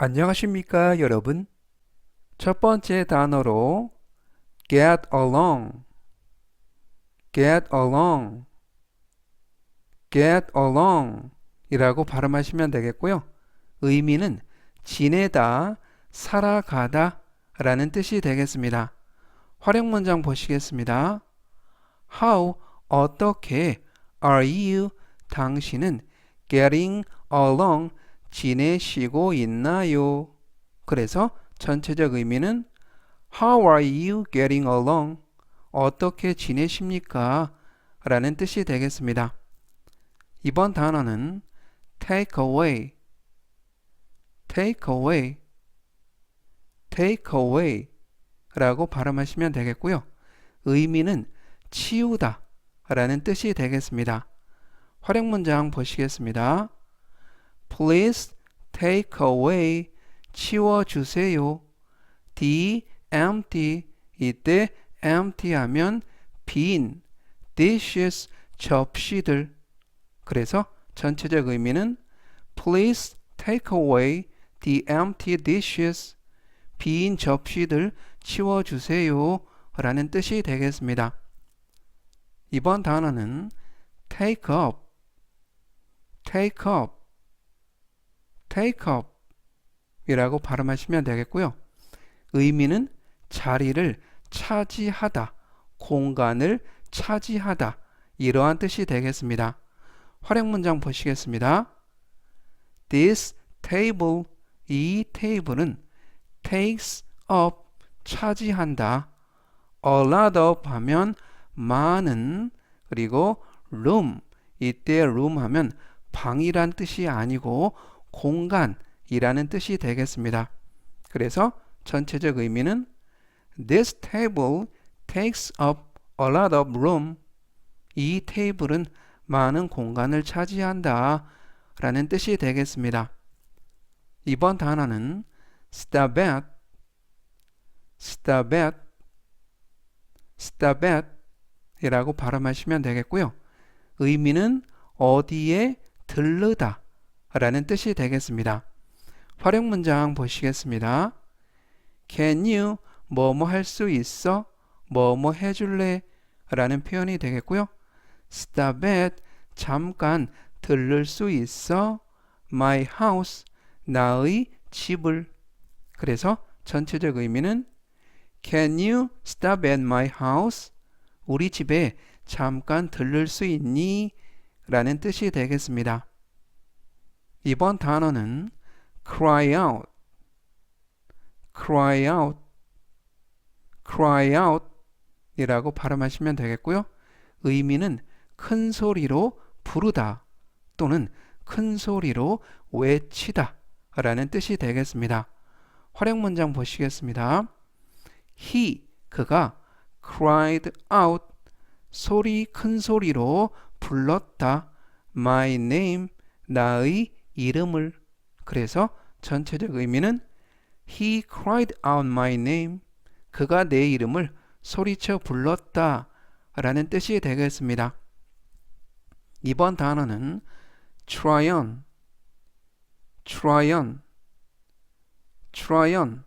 안녕하십니까, 여러분? 첫 번째 단어로 get along, get along, get along 이라고 발음하시면 되겠고요. 의미는 지내다, 살아가다 라는 뜻이 되겠습니다. 활용 문장 보시겠습니다. How, 어떻게 are you, 당신은 getting along, 지내시고 있나요? 그래서 전체적 의미는 How are you getting along? 어떻게 지내십니까? 라는 뜻이 되겠습니다. 이번 단어는 take away, take away, take away 라고 발음하시면 되겠고요. 의미는 치우다 라는 뜻이 되겠습니다. 활용 문장 보시겠습니다. Please take away 치워주세요. the empty 이때 empty 하면 빈 dishes 접시들 그래서 전체적 의미는 Please take away the empty dishes 빈 접시들 치워주세요 라는 뜻이 되겠습니다. 이번 단어는 take up, take up, take up 이라고 발음하시면 되겠고요. 의미는 자리를 차지하다, 공간을 차지하다 이러한 뜻이 되겠습니다. 활용 문장 보시겠습니다. This table, 이 테이블은 takes up, 차지한다. A lot of 하면 많은 그리고 room, 이때 room 하면 방이란 뜻이 아니고 공간이라는 뜻이 되겠습니다. 그래서 전체적 의미는 This table takes up a lot of room. 이 테이블은 많은 공간을 차지한다. 라는 뜻이 되겠습니다. 이번 단어는 stop at, stop at, stop at 이라고 발음하시면 되겠고요. 의미는 어디에 들르다 라는 뜻이 되겠습니다. 활용 문장 보시겠습니다. Can you 뭐뭐 할 수 있어? 뭐뭐 해줄래? 라는 표현이 되겠고요. Stop at 잠깐 들를 수 있어? My house 나의 집을 그래서 전체적 의미는 Can you stop at my house? 우리 집에 잠깐 들를 수 있니? 라는 뜻이 되겠습니다. 이번 단어는 cry out, cry out, cry out 이라고 발음하시면 되겠고요. 의미는 큰 소리로 부르다 또는 큰 소리로 외치다 라는 뜻이 되겠습니다. 활용 문장 보시겠습니다. He, 그가 cried out, 소리 큰 소리로 불렀다. My name, 나의 이름을. 그래서 전체적 의미는 He cried out my name. 그가 내 이름을 소리쳐 불렀다. 라는 뜻이 되겠습니다. 이번 단어는 try on, try on, try on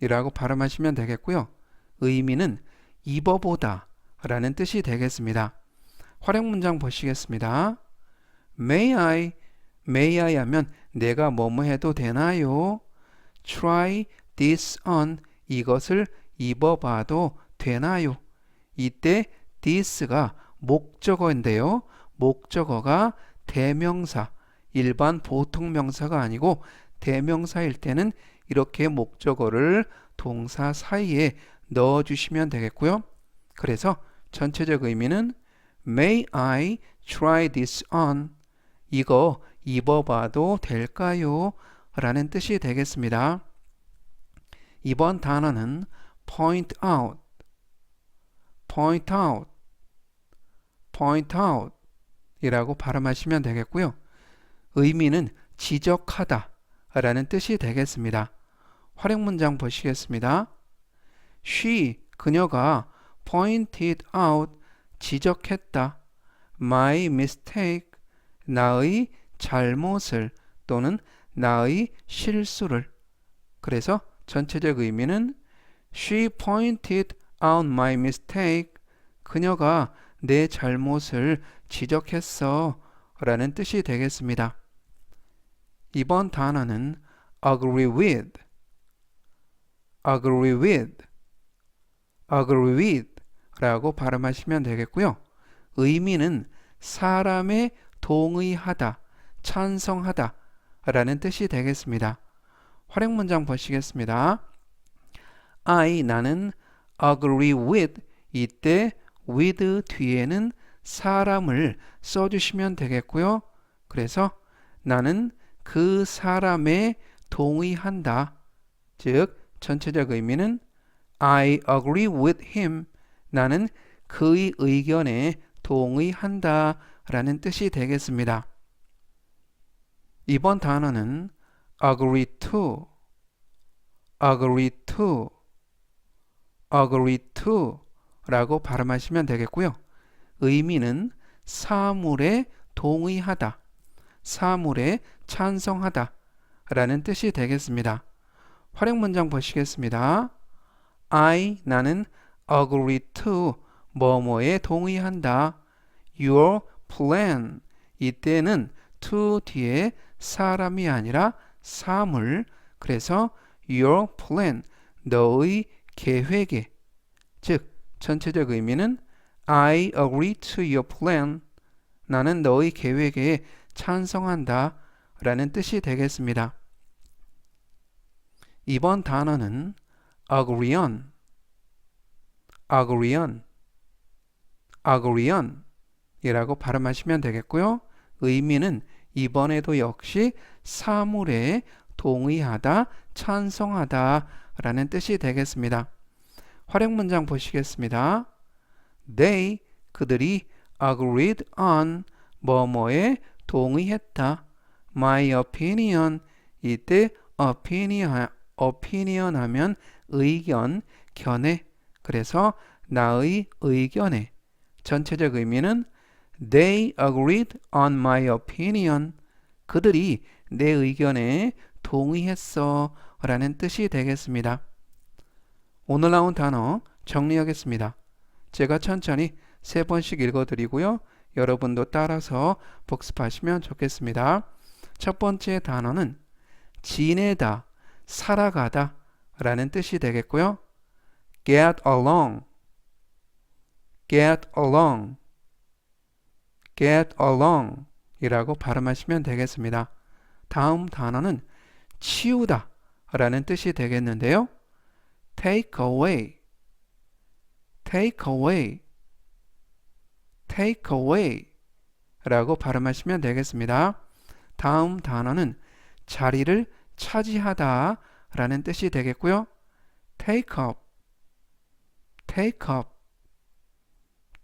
이라고 발음하시면 되겠고요. 의미는 입어보다 라는 뜻이 되겠습니다. 활용 문장 보시겠습니다. May I, may I 하면 내가 뭐뭐 해도 되나요? Try this on, 이것을 입어봐도 되나요? 이때 this가 목적어인데요. 목적어가 대명사, 일반 보통 명사가 아니고 대명사일 때는 이렇게 목적어를 동사 사이에 넣어 주시면 되겠고요. 그래서 전체적 의미는 May I try this on? 이거 입어봐도 될까요? 라는 뜻이 되겠습니다. 이번 단어는 point out, point out, point out 이라고 발음하시면 되겠고요. 의미는 지적하다 라는 뜻이 되겠습니다. 활용 문장 보시겠습니다. She, 그녀가 pointed out, 지적했다. My mistake, 나의 잘못을 또는 나의 실수를 그래서 전체적 의미는 She pointed out my mistake. 그녀가 내 잘못을 지적했어. 라는 뜻이 되겠습니다. 이번 단어는 agree with, agree with, agree with 라고 발음하시면 되겠고요. 의미는 사람의 동의하다, 찬성하다 라는 뜻이 되겠습니다. 활용 문장 보시겠습니다. I 나는 agree with 이때 with 뒤에는 사람을 써주시면 되겠고요. 그래서 나는 그 사람에 동의한다. 즉 전체적 의미는 I agree with him. 나는 그의 의견에 동의한다 라는 뜻이 되겠습니다. 이번 단어는 agree to, agree to, agree to 라고 발음하시면 되겠고요. 의미는 사물에 동의하다, 사물에 찬성하다 라는 뜻이 되겠습니다. 활용 문장 보시겠습니다. I 나는 agree to 뭐뭐에 동의한다. Your plan 이때는 to 뒤에 사람이 아니라 사물. 그래서 your plan 너의 계획에. 즉 전체적 의미는 I agree to your plan. 나는 너의 계획에 찬성한다 라는 뜻이 되겠습니다. 이번 단어는 agree on, agree on, agree on 이라고 발음하시면 되겠고요. 의미는 이번에도 역시 사물에 동의하다, 찬성하다 라는 뜻이 되겠습니다. 활용 문장 보시겠습니다. They, 그들이 agreed on 뭐뭐에 동의했다. My opinion, 이때 opinion, opinion 하면 의견, 견해. 그래서 나의 의견에 전체적 의미는 They agreed on my opinion. 그들이 내 의견에 동의했어 라는 뜻이 되겠습니다. 오늘 나온 단어 정리하겠습니다. 제가 천천히 세 번씩 읽어드리고요. 여러분도 따라서 복습하시면 좋겠습니다. 첫 번째 단어는 지내다, 살아가다 라는 뜻이 되겠고요. get along, get along, get along 이라고 발음하시면 되겠습니다. 다음 단어는 치우다 라는 뜻이 되겠는데요. take away, take away, take away 라고 발음하시면 되겠습니다. 다음 단어는 자리를 차지하다 라는 뜻이 되겠고요. take up, take up,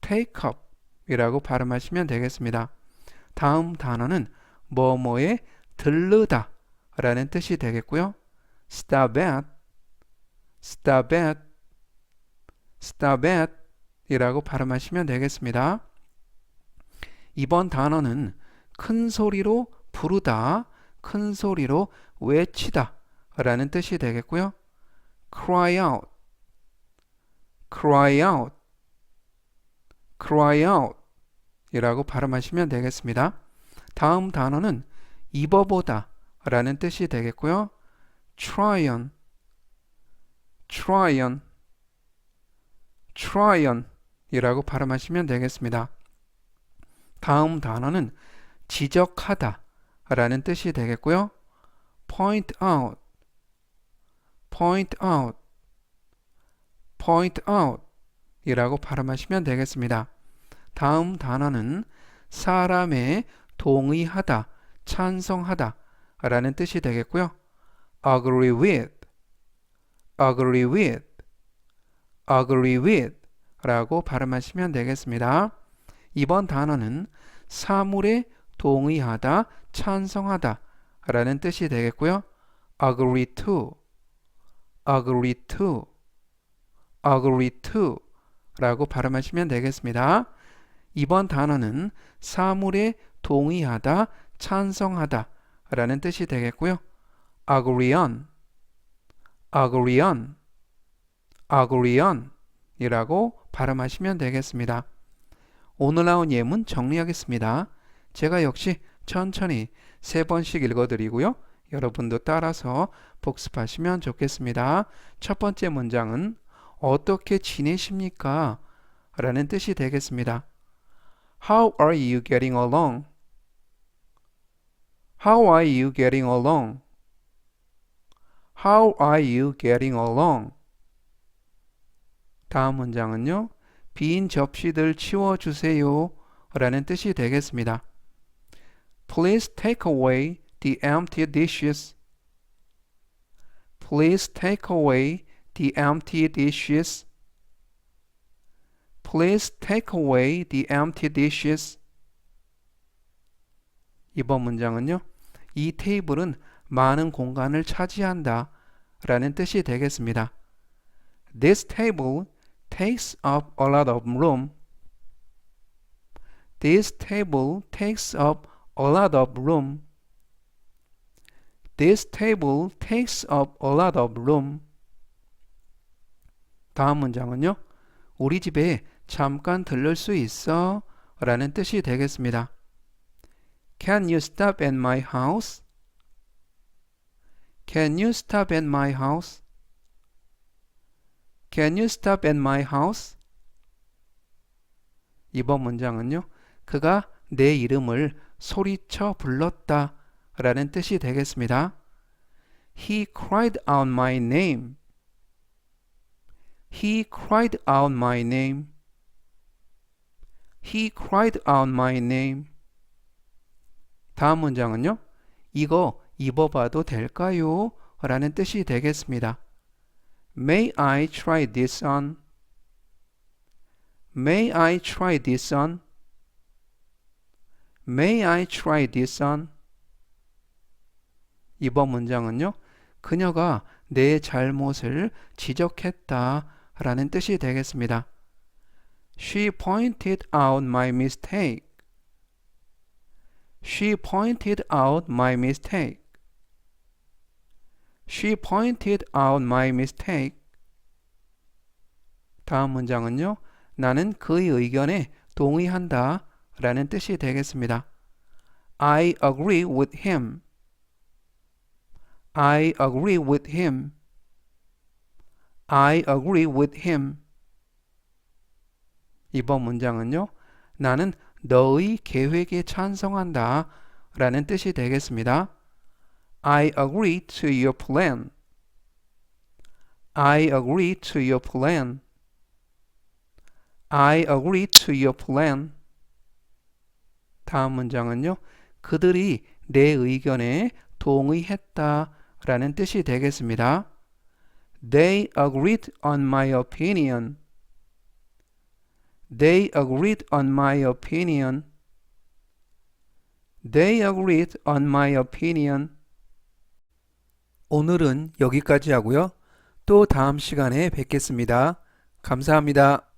take up 이라고 발음하시면 되겠습니다. 다음 단어는 뭐뭐에 들르다 라는 뜻이 되겠고요. stop at, stop at, stop at 이라고 발음하시면 되겠습니다. 이번 단어는 큰 소리로 부르다, 큰 소리로 외치다 라는 뜻이 되겠고요. cry out, cry out, cry out 이라고 발음하시면 되겠습니다. 다음 단어는 입어보다 라는 뜻이 되겠고요. try on, try on, try on 이라고 발음하시면 되겠습니다. 다음 단어는 지적하다 라는 뜻이 되겠고요. point out, point out, point out 이라고 발음하시면 되겠습니다. 다음 단어는 사람에 동의하다, 찬성하다 라는 뜻이 되겠고요. agree with, agree with, agree with 라고 발음하시면 되겠습니다. 이번 단어는 사물에 동의하다, 찬성하다 라는 뜻이 되겠고요. agree to, agree to, agree to 라고 발음하시면 되겠습니다. 이번 단어는 사물에 동의하다, 찬성하다 라는 뜻이 되겠고요. agree on, agree on, agree on 이라고 발음하시면 되겠습니다. 오늘 나온 예문 정리하겠습니다. 제가 역시 천천히 세 번씩 읽어드리고요. 여러분도 따라서 복습하시면 좋겠습니다. 첫 번째 문장은 어떻게 지내십니까? 라는 뜻이 되겠습니다. How are you getting along? How are you getting along? How are you getting along? 다음 문장은요. 빈 접시들 치워주세요. 라는 뜻이 되겠습니다. Please take away the empty dishes. Please take away the empty dishes. Please take away the empty dishes. 이번 문장은요. 이 테이블은 많은 공간을 차지한다 라는 뜻이 되겠습니다. This table takes up a lot of room. This table takes up a lot of room. This table takes up a lot of room. 다음 문장은요. 우리 집에 잠깐 들를 수 있어? 라는 뜻이 되겠습니다. Can you stop at my house? Can you stop at my house? Can you stop at my house? 이번 문장은요. 그가 내 이름을 소리쳐 불렀다 라는 뜻이 되겠습니다. He cried out my name. He cried out my name. He cried out my name. 다음 문장은요. 이거 입어봐도 될까요? 라는 뜻이 되겠습니다. May I try this on? May I try this on? May I try this on? 이번 문장은요. 그녀가 내 잘못을 지적했다 라는 뜻이 되겠습니다. She pointed out my mistake. She pointed out my mistake. She pointed out my mistake. 다음 문장은요. 나는 그의 의견에 동의한다 라는 뜻이 되겠습니다. I agree with him. I agree with him. I agree with him. 이번 문장은요. 나는 너의 계획에 찬성한다 라는 뜻이 되겠습니다. I agree to your plan. I agree to your plan. I agree to your plan. 다음 문장은요. 그들이 내 의견에 동의했다 라는 뜻이 되겠습니다. They agreed on my opinion. They agreed on my opinion. They agreed on my opinion. 오늘은 여기까지 하고요. 또 다음 시간에 뵙겠습니다. 감사합니다.